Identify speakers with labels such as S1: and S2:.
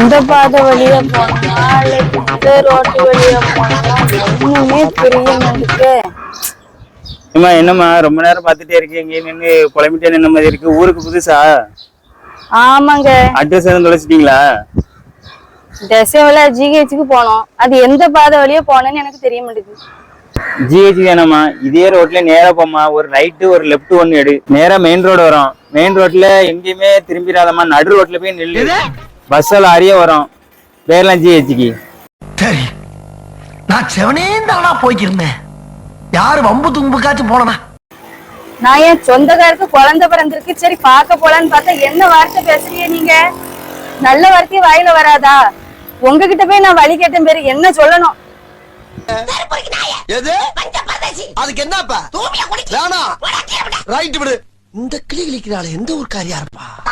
S1: இந்த பாதை வழியா போனா இல்ல இந்த ரோட்டு வழியா போனா ஒண்ணுமே மாட்டேங்குது
S2: ஏம்மா என்னம்மா ரொம்ப நேரம் பார்த்துட்டே இருக்கீங்க. நின்று புலம்பிட்டே நின்ன மாதிரி இருக்கு? ஊருக்கு புதுசா?
S1: ஆமாங்க.
S2: அட்ரஸ் எதுவும் தொலைச்சிட்டீங்களா?
S1: திசைவில ஜிஹெச்சுக்கு போனோம். அது எந்த பாதை வழியா போனேன்னு எனக்கு தெரிய மாட்டேங்குது.
S2: ஜிஹெச் வேணாம்மா. இதே ரோட்ல நேரா போம்மா. ஒரு ரைட்டு ஒரு லெஃப்ட் ஒன்னு எடு. நேரா மெயின் ரோடு வரும். மெயின் ரோட்ல எங்கேயுமே திரும்பிடாதம்மா. நடு ரோட்ல போய் நில்லு. பஸ் லாரியே வரும். பேர்லாம் ஜிஹெச்சுக்கு
S3: சரி. நான் செவனே தானா போய்க்கிருந்தேன். யாரு வம்பு தும்புக்காச்சும் போனனா
S1: நான் என் சொந்தக்காருக்கு குழந்தை பிறந்திருக்கு. சரி பார்க்க போலான்னு பார்த்தா என்ன வார்த்தை பேசுறீங்க நீங்க? நல்ல வார்த்தை வாயில வராதா? உங்ககிட்ட போய் நான் வழி கேட்டேன் பேரு. என்ன சொல்லணும்?
S3: எது? அதுக்கு என்னப்பா? வேணாம். ரைட் விடு. இந்த கிளி கிளிக்கிறாள் எந்த ஒரு காரியா இருப்பா?